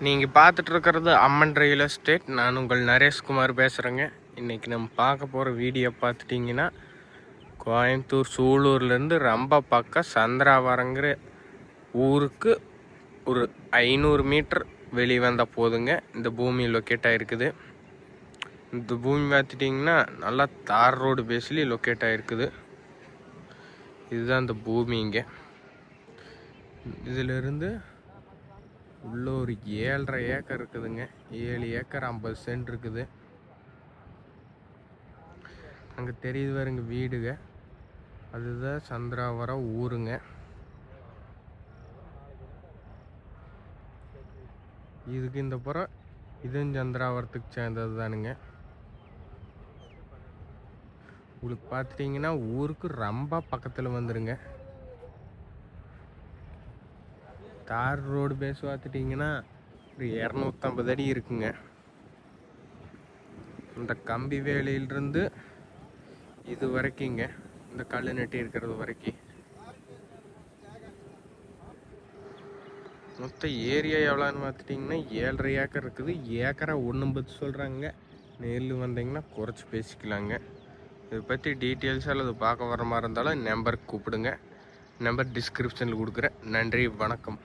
நீங்கள் பார்த்துட்டு இருக்கிறது அம்மன் ரியல் எஸ்டேட் நான் உங்கள் நரேஷ்குமார் பேசுகிறேங்க இன்றைக்கி நம்ம பார்க்க போகிற வீடியோ பார்த்துட்டிங்கன்னா கோயம்புத்தூர் சூலூர்லேருந்து ரொம்ப பக்கம் சந்திராவரங்கிற ஊருக்கு ஒரு ஐநூறு மீட்டர் வெளியே வந்தால் போதுங்க. இந்த பூமி லொக்கேட் ஆகிருக்குது இந்த பூமி பார்த்துட்டிங்கன்னா நல்லா தார் ரோடு பேஸ்லி லொக்கேட் ஆகிருக்குது இதுதான் இந்த பூமி இங்கே இதிலிருந்து உள்ளே ஒரு ஏழரை ஏக்கர் இருக்குதுங்க. ஏழு ஏக்கர் ஐம்பது சென்ட் இருக்குது. அங்கே தெரியுது பாருங்க வீடுங்க. அதுதான் சந்திராவரம் ஊருங்க. இதுக்கு இந்த புறம் இதுவும் சந்திராவரத்துக்கு சேர்ந்தது தானுங்க. உங்களுக்கு பார்த்துட்டிங்கன்னா ஊருக்கு ரொம்ப பக்கத்தில் வந்துடுங்க தார் ரோடு பேஸ் பார்த்துட்டிங்கன்னா ஒரு இரநூத்தம்பது அடி இருக்குங்க. இந்த கம்பி வேலையிலிருந்து இது வரைக்குங்க. இந்த கல் நட்டி இருக்கிறது வரைக்கும் மொத்த ஏரியா எவ்வளோன்னு பார்த்துட்டிங்கன்னா ஏழரை ஏக்கர் இருக்குது. ஏக்கரை ஒன்று பத்து சொல்கிறாங்க நேரில் வந்தீங்கன்னா குறைச்சி பேசிக்கலாங்க. இதை பற்றி டீட்டெயில்ஸ் அல்லது பார்க்க வர மாதிரி இருந்தாலும் நம்பருக்கு கூப்பிடுங்க. நம்பர் டிஸ்கிரிப்ஷனில் கொடுக்குறேன். நன்றி வணக்கம்.